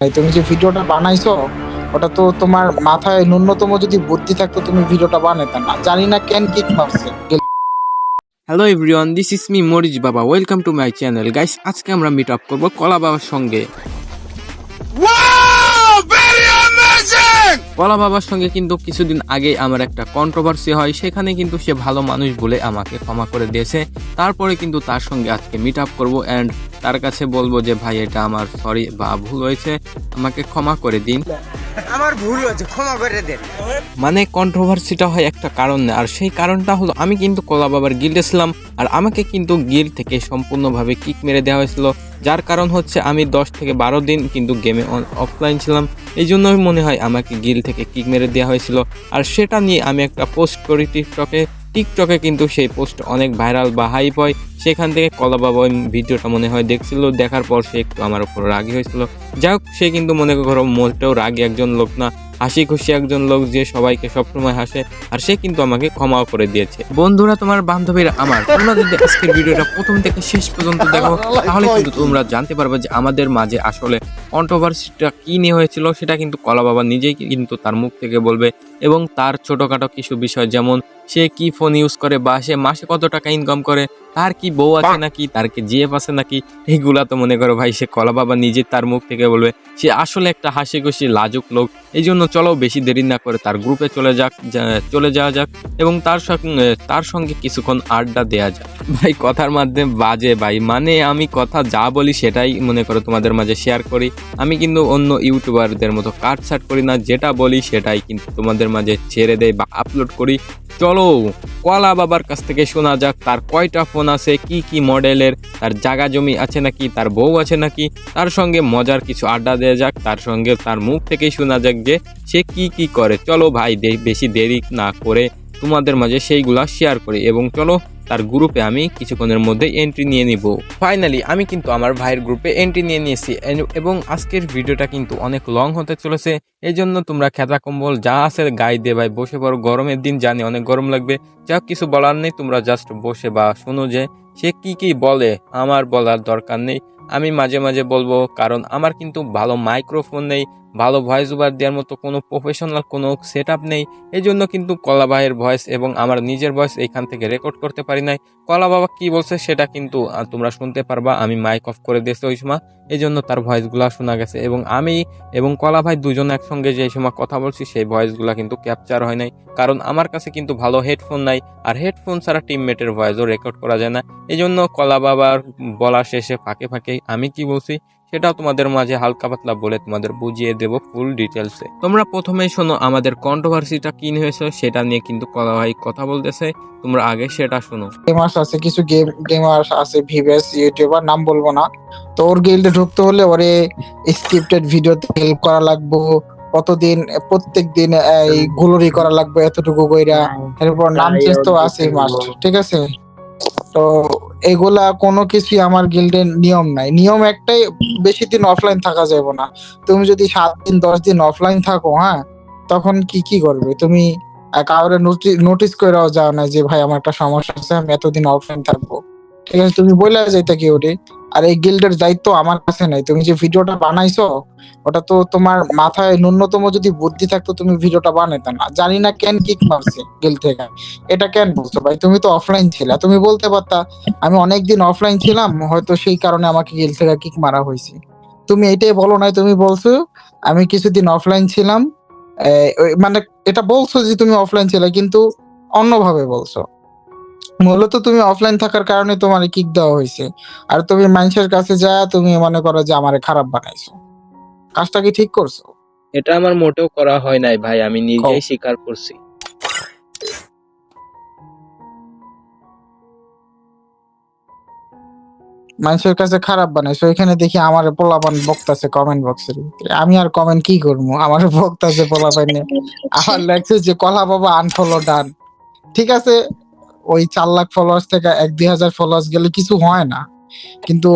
ভাই তুমি যে ভিডিওটা বানাইছো ওটা তো তোমার মাথায় ন্যূনতম যদি বুদ্ধি থাকতো তুমি ভিডিওটা বানাইতে না। জানি না কেন কি মারছে hello everyone this is me Maurice বাবা welcome to my channel guys আজকে আমরা মিট আপ করব কলা বাবার সঙ্গে কলা বাবার সঙ্গে কিন্তু কিছুদিন আগে আমার একটা কন্ট্রোভার্সি হয়, সেখানে কিন্তু সে ভালো মানুষ বলে আমাকে ক্ষমা করে দিয়েছে। তারপরে কিন্তু তার সঙ্গে আজকে মিট আপ করব অ্যান্ড তার কাছে বলব যে, ভাই, এটা আমার সরি বা ভুল হয়েছে, আমাকে ক্ষমা করে দিন। আমার ভুল হয়েছে, ক্ষমা করে দেন। মানে কন্ট্রোভার্সিটা হয় একটা কারণ আর সেই কারণটা হলো, আমি কিন্তু কলা বাবার গিল্ডে ছিলাম আর আমাকে কিন্তু গিল্ড থেকে সম্পূর্ণভাবে কিক মেরে দেওয়া হয়েছিল। যার কারণ হচ্ছে আমি দশ থেকে বারো দিন কিন্তু গেমে অফলাইন ছিলাম। এই জন্যই মনে হয় আমাকে গিল থেকে কিক মেরে দেওয়া হয়েছিল। আর সেটা নিয়ে আমি একটা পোস্ট করি টিকটকে টিকটকে কিন্তু সেই পোস্ট অনেক ভাইরাল বা হাইপ হয়। সেখান থেকে কলা বাবা ওই ভিডিওটা মনে হয় দেখছিল দেখার পর সে একটু আমার উপর রাগি হয়েছিল। যাই হোক সে কিন্তু মনে করো মোটেও রাগি একজন লোক না হাসি খুশি একজন লোক যে সবাইকে সবসময় হাসে আর সে কিন্তু আমাকে ক্ষমাও করে দিয়েছে। বন্ধুরা তোমার বান্ধবীরা আমার তোমরা যদি আজকের ভিডিওটা প্রথম থেকে শেষ পর্যন্ত দেখো তাহলে কিন্তু তোমরা জানতে পারবে যে আমাদের মাঝে আসলে কন্ট্রোভার্সিটা কী নিয়ে হয়েছিল সেটা কিন্তু কলা বাবা নিজেই কিন্তু তার মুখ থেকে বলবে এবং তার ছোটোখাটো কিছু বিষয় যেমন সে কি ফোন ইউজ করে বা সে মাসে কত টাকা ইনকাম করে তার কি বউ আছে নাকি তার কি জিএফ আছে নাকি এইগুলা তো মনে করো ভাই সে কলা বাবা নিজে তার মুখ থেকে বলবে। সে আসলে একটা হাসি খুশি লাজুক লোক। এই জন্য চলো বেশি দেরি না করে তার গ্রুপে চলে যাক চলে যাওয়া যাক এবং তার সঙ্গে তার সঙ্গে কিছুক্ষণ আড্ডা দেওয়া যাক। ভাই কথার মাধ্যমে বাজে ভাই। মানে আমি কথা যা বলি সেটাই মনে করো তোমাদের মাঝে শেয়ার করি। আমি কিন্তু অন্য ইউটিউবারদের মতো কাট সাট করি না, যেটা বলি সেটাই কিন্তু তোমাদের মাঝে ছেড়ে দেয় বা আপলোড করি। চলো, কলা বাবার কাছ থেকে শোনা যাক, তার কয়টা ফোন আছে, কি কি মডেলের, তার জায়গা জমি আছে নাকি, তার বউ আছে নাকি, তার সঙ্গে মজার কিছু আড্ডা দেওয়া যাক, তার সঙ্গে তার মুখ থেকেই শোনা যাক যে সে কি কি করে। চলো ভাই বেশি দেরি না করে তোমাদের মাঝে সেইগুলা শেয়ার করি এবং চলো তার গ্রুপে আমি কিছুক্ষণের মধ্যে এন্ট্রি নিয়ে নিব। ফাইনালি আমি কিন্তু আমার ভাইয়ের গ্রুপে এন্ট্রি নিয়ে নিয়েছি এবং আজকের ভিডিওটা কিন্তু অনেক লং হতে চলেছে। এই জন্য তোমরা খেতা কম্বল যা আছে গায়ে দিয়ে ভাই, বসে পড়ো। গরমের দিন জানি অনেক গরম লাগবে। যা কিছু বলার নেই, তোমরা জাস্ট বসে বা শোনো যে সে কি কি বলে, আমার বলার দরকার নেই। আমি মাঝে মাঝে বলব, কারণ আমার কিন্তু ভালো মাইক্রোফোন নেই, ভালো ভয়েস ওভার দেওয়ার মতো কোনো প্রফেশনাল কোনো সেট আপ নেই এই জন্য কিন্তু কলা ভাইয়ের ভয়েস এবং আমার নিজের ভয়েস এইখান থেকে রেকর্ড করতে পারি নাই। কলা বাবা কি বলছে সেটা কিন্তু তোমরা শুনতে পারবা, আমি মাইক অফ করে দিয়েছি ওই সময় এই জন্য তার ভয়েসগুলো শোনা গেছে এবং আমি এবং কলা ভাই দুজন একসঙ্গে যে সময় কথা বলছি, সেই ভয়েসগুলো কিন্তু ক্যাপচার হয় নাই, কারণ আমার কাছে কিন্তু ভালো হেডফোন নাই, আর হেডফোন ছাড়া টিমমেটের ভয়েসও রেকর্ড করা যায় না এই জন্য কলা বাবার বলা শেষে ফাঁকে ফাঁকে আমি কি বলছি? সেটাও তোমাদের মাঝে হালকা পাতলা বলে তোমাদের বুঝিয়ে দেব ফুল ডিটেলসে তোমরা প্রথমেই শোনো, আমাদের কন্ট্রোভার্সিটা কি হয়েছে, সেটা নিয়ে কিন্তু কলা ভাই কথা বলতেছে। তোমরা আগে সেটা শোনো। গেমার্স আছে, কিছু গেম গেমার্স আছে, ভিভেস, ইউটিউবার, নাম বলব না। তো ওর গিল্ডে ঢুকতে হলে ওরে স্ক্রিপ্টেড ভিডিওতে হেল্প করা লাগবো। কতদিন, প্রত্যেক দিন, এই গুলোরি করা লাগবে এতটুকু কইরা। এরপর নাম চেঞ্জ তো আছে মাস্ট ঠিক আছে? তো এগুলা কোনো কিছুই আমার গিল্ডের নিয়ম নাই। নিয়ম একটাই, বেশি দিন অফলাইন থাকা যাবে না। তুমি যদি সাত দিন, দশ দিন অফলাইন থাকো হ্যাঁ তখন কি কি করবে? তুমি কাউরে নোটিস করেও যাও না যে, ভাই, আমার একটা সমস্যা আছে, আমি এতদিন অফলাইন থাকব। ঠিক আছে, তুমি বলে যাইতে কি ওরে আর এই গিল্ডের দায়িত্ব আমার কাছে নাই। তুমি যে ভিডিওটা বানাইছো, ওটা তো তোমার মাথায় ন্যূনতম যদি বুদ্ধি থাকতো, তুমি ভিডিওটা বানাইতে না। জানি না কেন কিক মারছে গিল্ড থেকে। এটা কেন বলছো ভাই? তুমি তো অফলাইন ছিলা। তুমি বলতে পারতা, আমি অনেকদিন অফলাইন ছিলাম, হয়তো সেই কারণে আমাকে গিল্ড থেকে কিক মারা হয়েছে। তুমি এটাই বলো নাই, তুমি বলছো, আমি কিছুদিন অফলাইন ছিলাম মানে এটা বলছো যে তুমি অফলাইন ছিলে, কিন্তু অন্যভাবে বলছো। মূলত তুমি অফলাইন থাকার কারণে তোমার কিক দেওয়া হয়েছে। আর তুমি মানুষের কাছে যা তুমি মনে করো যে আমারে খারাপ বানাইছো। কাজটা কি ঠিক করছ? এটা আমার মোটেও করা হয় নাই ভাই আমি নিজেই স্বীকার করছি। মানুষের কাছে খারাপ বানাইছো এখানে দেখি আমার পোলাপান বক্তাছে কমেন্ট বক্সের ভিতরে। আমি আর কমেন্ট কি করব? আমার বক্তাছে পোলাপানে আমার লাগছে যে কলা বাবা আনফলো ডান ঠিক আছে? ওই চার লাখ ফলোয়ার্স থেকে এক দুই হাজার ফলোয়ার্স গেলে কিছু হয় না। কিন্তু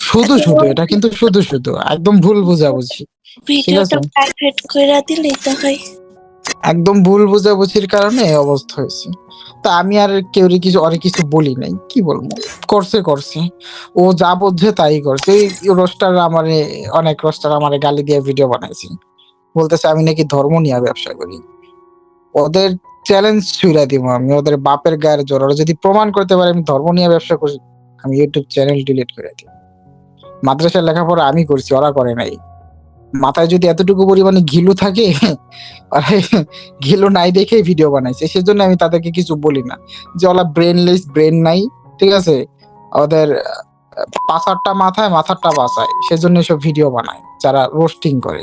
শুধু শুধু এটা কিন্তু শুধু শুধু একদম ভুল বুঝাবুঝি ভিডিওটা আছে। প্রাইভেট কইরা দিলেই তো হয়। একদম ভুল বোঝাবুঝির কারণে এই অবস্থা হয়েছে। তা আমি আর কেউ কিছু অনেক কিছু বলি নাই কি বলব? করছে করছে। ও যা বোঝে তাই করছে। এই রোস্টার আমারে অনেক রোস্টার আমারে গালি দিয়ে ভিডিও বানাইছে। বলতেছে আমি নাকি ধর্ম নিয়ে ব্যবসা করি। ওদের চ্যালেঞ্জ ছুড়া দিব আমি, ওদের বাপের গায়ের জোর ওরা যদি প্রমাণ করতে পারে আমি ধর্ম নিয়ে ব্যবসা করি আমি ইউটিউব চ্যানেল ডিলিট করে দিই। মাদ্রাসার লেখাপড়া আমি করছি, ওরা করে নাই। মাথায় যদি এতটুকু পরিমাণে ঘিলু থাকে ঘিলু নাই দেখে ভিডিও বানাইছে। সেজন্য আমি তাদেরকে কিছু বলি না, যে ওরা ব্রেনলেস ব্রেন নাই, ঠিক আছে? ওদের পাঁচারটা মাথায়, মাথারটা বাঁচায় সেজন্য সব ভিডিও বানায়, যারা রোস্টিং করে,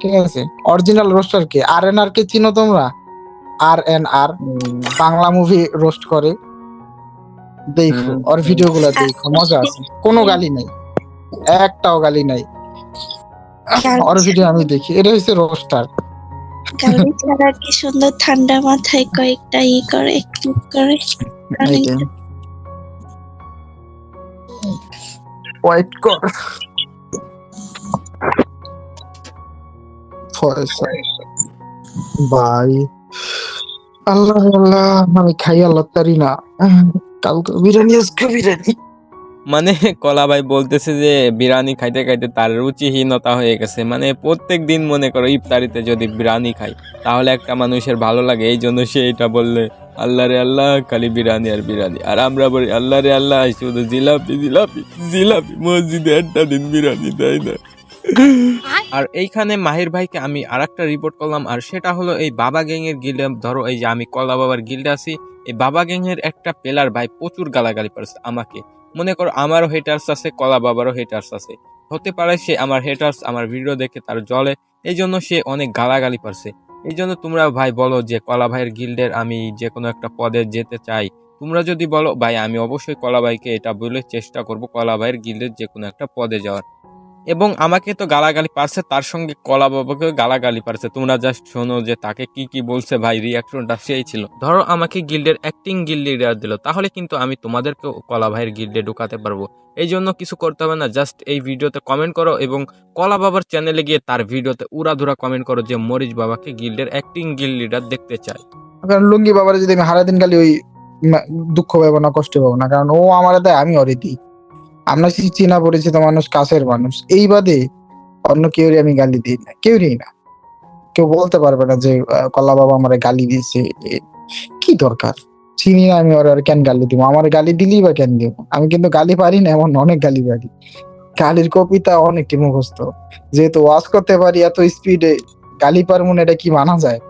ঠিক আছে? অরিজিনাল রোস্টার কে, আর এন আর কে চিনো তোমরা? R N R Bangla movie roast করে। দেখো ওর ভিডিও গুলো দেখো মজা আছে। কোনো গালি নাই। একটাও গালি নাই। ওর ভিডিও আমি দেখি। এটা হচ্ছে রোস্টার গালি কি সুন্দর ঠান্ডা মাথায় কয়েকটা ই করে ক্লিক করে। হোয়াইট কর ফয়সা ভাই আল্লাহ আল্লাহ, আমি খাই আল্লাহ, তারি না। কালকে বিরিয়ানি, আজকে বিরিয়ানি। মানে কলা ভাই বলতেছে যে, বিরিয়ানি খাইতে খাইতে তার রুচিহীনতা হয়ে গেছে। মানে প্রত্যেক দিন মনে করো ইফতারিতে যদি বিরিয়ানি খাই, তাহলে একটা মানুষের ভালো লাগে। এই জন্য সে এটা বললে, আল্লাহ রে আল্লাহ, খালি বিরিয়ানি আর বিরিয়ানি। আর আমরা বলি, আল্লাহ রে আল্লাহ, শুধু জিলাপি জিলাপি জিলাপি। মসজিদে একটা দিন বিরিয়ানি দেয় না। আর এইখানে মাহির ভাইকে আমি আর একটা রিপোর্ট করলাম, আর সেটা হলো এই বাবা গ্যাং এর গিল্ডে ধরো এই যে আমি কলা বাবার গিল্ডে আছি, এই বাবা গ্যাং এর একটা পেলার ভাই প্রচুর গালাগালি করেছে আমাকে। মনে করো আমারও হেটার্স আছে, কলা বাবারও হেটার্স আছে। হতে পারে সে আমার হেটার্স আমার ভিডিও দেখে তার জলে এই জন্য সে অনেক গালাগালি পারছে এই জন্য তোমরা ভাই বলো যে কলা ভাইয়ের গিল্ডের আমি যে কোনো একটা পদে যেতে চাই। তোমরা যদি বলো, ভাই আমি অবশ্যই কলা ভাইকে এটা বলে চেষ্টা করব কলা ভাইয়ের গিল্ডের যে কোনো একটা পদে যাওয়ার। এবং আমাকে তো গালাগালি পারছে, তার সঙ্গে কলা বাবাকে গালাগালি পারছে। তোমরা জাস্ট শোনো যে তাকে কি কি বলছে, ভাই রিয়াকশনটা সেই ছিল। ধরো আমাকে গিল্ডের অ্যাক্টিং গিল্ড লিডার দিল, তাহলে কিন্তু আমি তোমাদেরকেও কলা ভাইয়ের গিল্ডে ঢুকাতে পারব। এই জন্য কিছু করতে হবে না জাস্ট এই ভিডিওতে কমেন্ট করো এবং কলা বাবার চ্যানেলে গিয়ে তার ভিডিওতে উড়াধুরা কমেন্ট করো যে মরিচ বাবাকে গিল্ডের অ্যাক্টিং গিল্ড লিডার দেখতে চাই কারণ লুঙ্গি বাবার যদি আমি হারা দিন খালি ওই দুঃখ পাবো না, কষ্ট পাবো না, কারণ ও আমার আমি দিই। আমরা চীনা পরিচিত মানুষ, কাছের মানুষ, এই বাদে অন্য কেউরই আমি গালি দিই না। কেউ কেউরই না। কেউ বলতে পারবে না যে কল্লা বাবা আমার গালি দিয়েছে। কি দরকার? চিনি না আমি ওর আর কেন গালি দিব? আমার গালি দিলি বা কেন দিব? আমি কিন্তু গালি পারি না, এমন অনেক গালি পারি। গালির কবিতা অনেকটি মুখস্থ। যেহেতু ওয়াজ করতে পারি, এত স্পিডে গালি পারব এটা কি মানা যায়?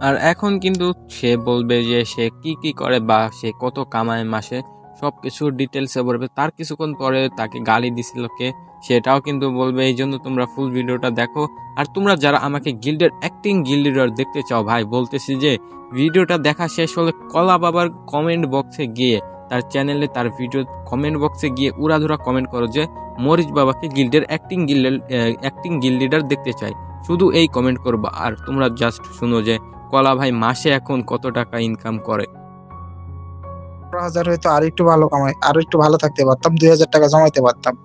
আর এখন কিন্তু সে বলবে যে সে কি কি করে বা সে কত কামায় মাসে। সব কিছু ডিটেলসে বলবে। তার কিছুক্ষণ পরে তাকে গালি দিছিল কে, সেটাও কিন্তু বলবে এই জন্য তোমরা ফুল ভিডিওটা দেখো। আর তোমরা যারা আমাকে গিল্ডের অ্যাক্টিং গিল্ডের দেখতে চাও, ভাই, বলতেছি যে, ভিডিওটা দেখা শেষ হলে কলা বাবার কমেন্ট বক্সে গিয়ে, তার চ্যানেলে তার ভিডিও কমেন্ট বক্সে গিয়ে উড়াধুরা কমেন্ট করো যে, মরিচ বাবাকে গিল্ডের অ্যাক্টিং গিল্ডের অ্যাক্টিং গিল্ড লিডার দেখতে চাই। শুধু এই কমেন্ট করবা। আর তোমরা জাস্ট শুনো যে, কলা ভাই মাসে এখন কত টাকা ইনকাম করে? পনেরো হাজার হয়তো আর একটু ভালো কামাই আরও একটু ভালো থাকতে পারতাম দুই হাজার টাকা জমাইতে পারতাম।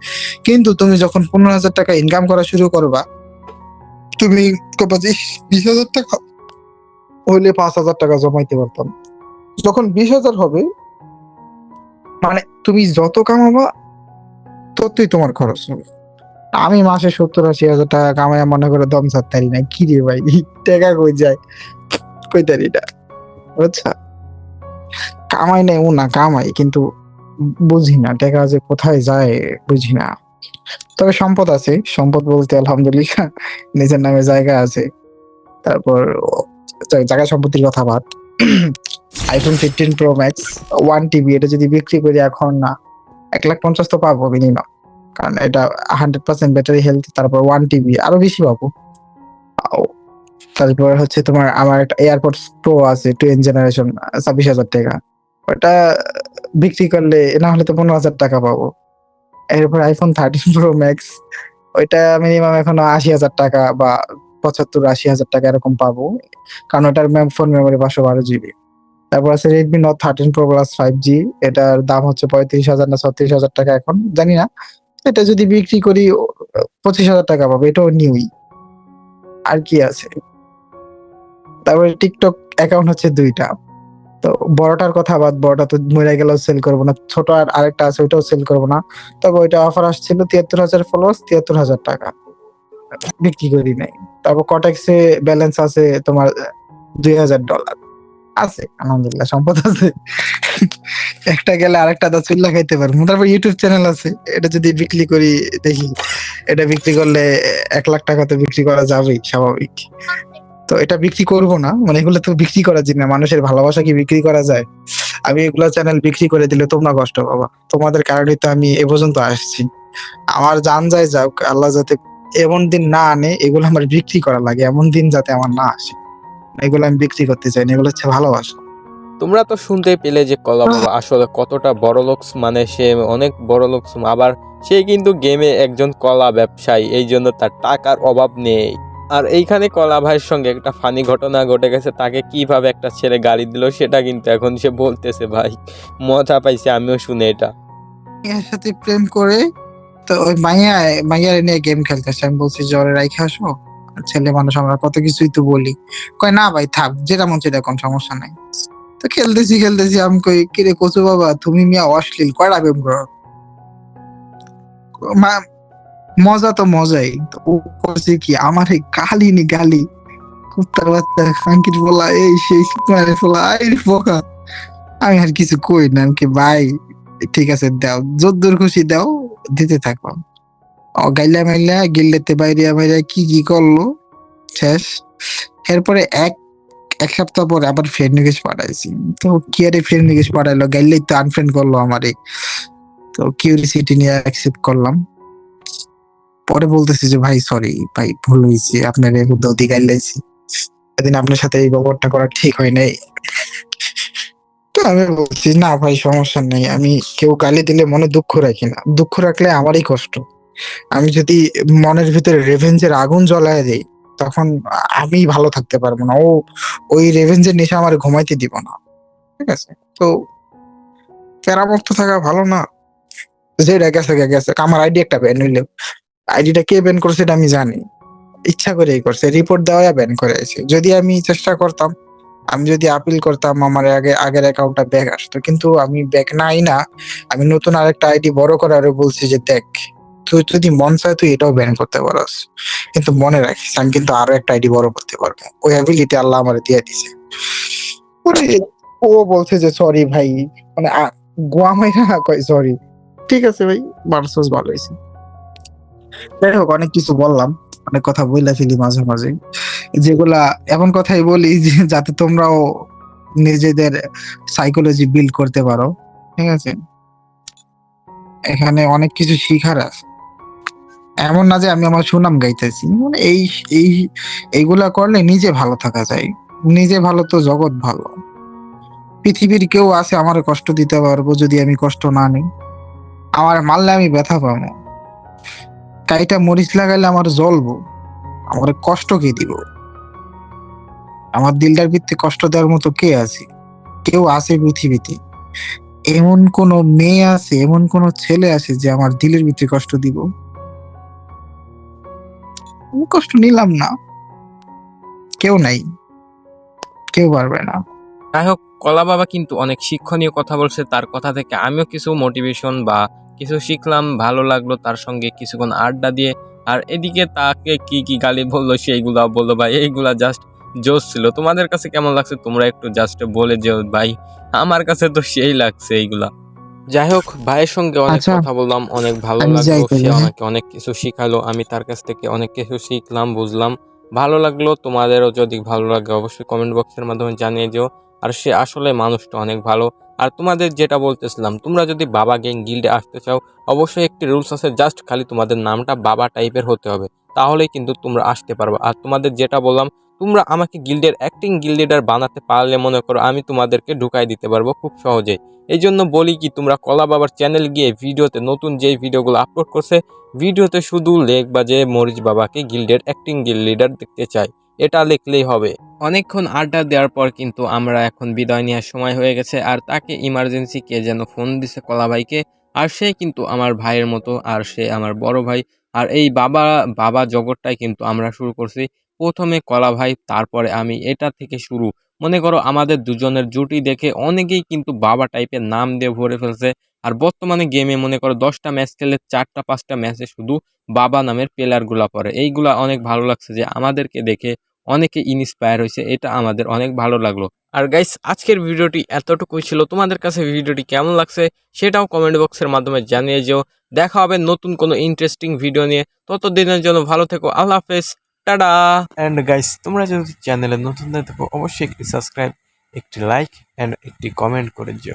কিন্তু তুমি যখন পনেরো হাজার টাকা ইনকাম করা শুরু করবা তুমি কবা যে, "ইস, বিশ হাজার টাকা হইলে পাঁচ হাজার টাকা জমাইতে পারতাম। যখন বিশ হাজার হবে মানে তুমি যত কামাবা ততই তোমার খরচ হবে। আমি মাসে সত্তর আশি হাজার টাকা কামাই মনে করে দম ছাড়তারি না কি রে ভাই টাকা কই যায়? কই তারি বুঝছা? কামাই নেই, ও না কামাই, কিন্তু বুঝি না টাকা যে কোথায় যায়, বুঝি না। তবে সম্পদ আছে, সম্পদ বলতে আলহামদুলিল্লাহ নিজের নামে জায়গা আছে। তারপর জায়গা সম্পত্তির কথা বাদ। IPhone fifteen pro max one TB এটা যদি বিক্রি করি এখন না, এক লাখ পঞ্চাশ তো পাবো মিনিমাম কারণ এটা হান্ড্রেড পার্সেন্ট ব্যাটারি হেলথ তারপর ওয়ান টিবি আরও বেশি পাবো। তারপর হচ্ছে তোমার, আমার একটা এয়ারপোর্টস প্রো আছে টুয়েন জেনারেশন ছাব্বিশ হাজার টাকা। ওটা বিক্রি করলে না হলে তো পনেরো হাজার টাকা পাবো। এরপর আইফোন থার্টিন প্রো ম্যাক্স ওইটা মিনিমাম এখন আশি হাজার টাকা বা পঁচাত্তর আশি হাজার টাকা এরকম পাবো। কারণ ওটার ফোন মেমোরি পাঁচশো বারো জিবি তারপর আছে Redmi note thirteen pro plus five G এটার দাম হচ্ছে পঁয়ত্রিশ হাজার না ছত্রিশ হাজার টাকা এখন, জানি না। এটা যদি বিক্রি করি পঁচিশ হাজার টাকা পাবো, এটাও নিউই আর কি আছে? তারপরে টিকটক অ্যাকাউন্ট হচ্ছে দুইটা। তো বড়টার কথা বাদ, বড়টা তো মরে গেলেও সেল করব না। ছোট আর আরেকটা আছে, ওইটাও সেল করব না। তবে ওইটা অফার আসছিল তিয়াত্তর হাজার ফলোয়ার্স তিয়াত্তর হাজার টাকা। বিক্রি করি নাই। তারপর কটেক্সে ব্যালেন্স আছে তোমার দুই হাজার ডলার আছে, আলহামদুলিল্লাহ, সম্পদ আছে। একটা গেলে আরেকটা দশ চিল্লা খাইতে পারব। তারপর ইউটিউব চ্যানেল আছে, এটা যদি বিক্রি করি, দেখি। এটা বিক্রি করলে এক লাখ টাকা তো বিক্রি করা যাবেই, স্বাভাবিক। তো এটা বিক্রি করব না। মানে এগুলো তো বিক্রি করা যায় না। মানুষের ভালোবাসা কি বিক্রি করা যায়? আমি এগুলো চ্যানেল বিক্রি করে দিলে তোমরা কষ্ট পাবা। তোমাদের কারণে তো আমি এ পর্যন্ত আসছি। আমার জান যায় যাক আল্লাহ যাতে এমন দিন না আনে এগুলো আমার বিক্রি করা লাগে। এমন দিন যাতে আমার না আসে। এগুলো আমি বিক্রি করতে চাই না এগুলো হচ্ছে ভালোবাসা। তোমরা তো শুনতে পেলে যে কলা বাবা আসলে কতটা বড় লোকস মানে সে অনেক বড় লোকস আবার সে কিন্তু গেমে একজন কলা ব্যবসায়ী এই জন্য তার টাকার অভাব নেই। আর এইখানে কলা ভাইয়ের সঙ্গে একটা ফানি ঘটনা ঘটে গেছে। তাকে কীভাবে একটা ছেলে গাড়ি দিল সেটা কিন্তু এখন সে বলতেছে, ভাই, মজা পাইছে, আমিও শুনে এটা। এর সাথে প্রেম করে তো ওই মাইয়া, মাইয়ারে নিয়ে গেম খেলতেছে। আমি বলছি, জ্বরে রাইখে আসো ছেলে মানুষ, আমরা কত কিছুই তো বলি। কয়, না ভাই, থাক, যেটা মন সেটা কোন সমস্যা নাই। তো খেলতেছি খেলতেছি, আমি কই, কিরে কচু বাবা, তুমি মিয়া অশ্লীল কয়টা প্রেম করো? মজা তো মজাই। ও করছে কি, আমার এই গালি নি গালি। কুত্তার বাচ্চা খাঙ্কির বলা এই সেই মানে বলা এই পোকা। আমি আর কিছু কই না কি ভাই, ঠিক আছে, দাও। যদ্দুর খুশি দাও, দিতে থাকো। গাইলা মাইলা, গিল্লেতে বাইরে বাইরে কি কি করল, শেষ। এরপরে এক এক সপ্তাহ পরে আবার ফ্রেন্ড রিকোয়েস্ট পাঠাইছি। তো কি আরে ফ্রেন্ড রিকোয়েস্ট পাঠাইলো? গাইলেই তো আনফ্রেন্ড করল আমারে। তো কিউরিসিটি নিয়ে অ্যাকসেপ্ট করলাম। পরে বলতেছি যে, ভাই সরি ভাই, ভুল হয়েছে, আপনার উদ্যোগ গাইলাইছি সেদিন আপনার সাথে এই ব্যাপারটা করা ঠিক হয় নাই। তো আমি বলছি, না ভাই, সমস্যা নেই। আমি কেউ গালি দিলে মনে দুঃখ রাখি না। দুঃখ রাখলে আমারই কষ্ট। আমি যদি মনের ভিতরে রেভেঞ্জের আগুন জ্বলায় দেই, তখন আমি ভালো থাকতে পারব না। ও, ওই রেভেঞ্জের নেশা আমার ঘুমাইতে দিব না। ঠিক আছে? তো প্যারামুক্ত থাকা ভালো না। যেটা গেছে গেছে। আমার আইডি একটা ব্যান হইল। আইডিটা কে ব্যান করছে এটা আমি জানি। ইচ্ছা করেই করছে রিপোর্ট দেওয়া ব্যান করেছে যদি আমি চেষ্টা করতাম, আমি যদি আপিল করতাম, আমার আগে, আগের অ্যাকাউন্টটা ব্যাক আসতো। কিন্তু আমি ব্যাক নাই না, আমি নতুন আরেকটা আইডি বড় করার বলছি যে, দেখ, তুই যদি মন চায়, তুই এটাও ব্যান করতে পারস। কিন্তু মনে রাখিস, আমি কিন্তু আরও একটা আইডি বড় করতে পারব। ওই অ্যাবিলিটি আল্লাহ আমার দিয়ে দিছে। ও বলছে যে সরি ভাই। মানে গোয়া মাইরা কয় সরি ঠিক আছে ভাই মার্সোস ভালো হয়েছে যাই হোক, অনেক কিছু বললাম, অনেক কথা বইলা ফেলি মাঝে মাঝে। যেগুলা এমন কথাই বলি যাতে তোমরাও নিজেদের সাইকোলজি বিল্ড করতে পারো, ঠিক আছে? এখানে অনেক কিছু শিখার আছে। এমন না যে আমি আমার সুনাম গাইতেছি মানে এই এই, এইগুলা করলে নিজে ভালো থাকা যায়। নিজে ভালো তো জগৎ ভালো। পৃথিবীর কেউ আছে, আমার কষ্ট দিতে পারব যদি আমি কষ্ট না নিই। আমার মারলে আমি ব্যথা পাবো। কাইটা মরিচ লাগাইলে আমার জ্বলবো। আমার কষ্ট কে দিব? আমার দিলটার ভিত্তি কষ্ট দেওয়ার মতো কে আছে? কেউ আছে পৃথিবীতে। এমন কোন মেয়ে আছে, এমন কোন ছেলে আছে যে আমার দিলের ভিতরে কষ্ট দিব? আমি কষ্ট নিলাম না। কেউ নাই। কেউ পারবে না। যাই হোক, কলা বাবা কিন্তু অনেক শিক্ষণীয় কথা বলছে। তার কথা থেকে আমিও কিছু মোটিভেশন বা কিছু শিখলাম ভালো লাগল তার সঙ্গে কিছুক্ষণ আড্ডা দিয়ে। আর এদিকে তাকে কি কি গালি বলল সেইগুলা বলল ভাই এইগুলা জাস্ট জোস ছিল। তোমাদের কাছে কেমন লাগছে? তোমরা একটু জাস্ট বলে যেও ভাই। আমার কাছে তো সেই লাগছে এইগুলা। যাই হোক ভাইয়ের সঙ্গে অনেক আচ্ছা, কথা বললাম অনেক ভালো লাগল। সে? আমাকে অনেক কিছু শিখালো আমি তার কাছ থেকে অনেক কিছু শিখলাম বুঝলাম। ভালো লাগল তোমাদেরও যদি ভালো লাগে অবশ্যই কমেন্ট বক্সের মাধ্যমে জানিয়ে দিও। আর সে আসলে মানুষটা অনেক ভালো। আর তোমাদের যেটা বলতেছিলাম, তোমরা যদি বাবা গ্যাং গিল্ডে আসতে চাও, অবশ্যই একটি রুলস আছে, জাস্ট খালি তোমাদের নামটা বাবা টাইপের হতে হবে। তাহলেই কিন্তু তোমরা আসতে পারবে। আর তোমাদের যেটা বললাম, তোমরা আমাকে গিল্ডের অ্যাক্টিং গিল্ড লিডার বানাতে পারলে মনে করো, আমি তোমাদেরকে ঢুকাই দিতে পারব খুব সহজে। এই জন্য বলি কি, তোমরা কলা বাবার চ্যানেল গিয়ে ভিডিওতে নতুন যেই ভিডিওগুলো আপলোড করছে, ভিডিওতে শুধু লেখ বা যে মরিচ বাবাকে গিল্ডের অ্যাক্টিং গিল্ড লিডার দেখতে চাই এটা লিখলেই হবে। অনেকক্ষণ আড্ডা দেওয়ার পর কিন্তু আমরা এখন বিদায় নেওয়ার সময় হয়ে গেছে আর তাকে ইমার্জেন্সি কে যেন ফোন দিছে কলা ভাইকে আর সে কিন্তু আমার ভাইয়ের মতো আর সে আমার বড় ভাই। আর এই বাবা বাবা জগৎটাই কিন্তু আমরা শুরু করছি। প্রথমে কলা ভাই তারপরে আমি। এটা থেকে শুরু। মনে করো আমাদের দুজনের জুটি দেখে অনেকেই কিন্তু বাবা টাইপের নাম দিয়ে ভরে ফেলছে। আর বর্তমানে গেমে মনে করো দশটা ম্যাচ খেলে চারটা, পাঁচটা ম্যাচে শুধু বাবা নামের প্লেয়ারগুলা পড়ে। এইগুলা অনেক ভালো লাগছে যে আমাদেরকে দেখে অনেকে ইন্সপায়ার হয়েছে, এটা আমাদের অনেক ভালো লাগল। আর গাইস আজকের ভিডিওটি এতটুকুই ছিল। তোমাদের কাছে ভিডিওটি কেমন লাগছে সেটাও কমেন্ট বক্সের মাধ্যমে জানিয়ে যেও। দেখা হবে নতুন কোনো ইন্টারেস্টিং ভিডিও নিয়ে। ততদিনের জন্য ভালো থেকো। আল্লাহ হাফেজ। টাটা। অ্যান্ড গাইস তোমরা যদি চ্যানেলে নতুন থাকো, অবশ্যই একটি সাবস্ক্রাইব একটি লাইক অ্যান্ড একটি কমেন্ট করে যেও।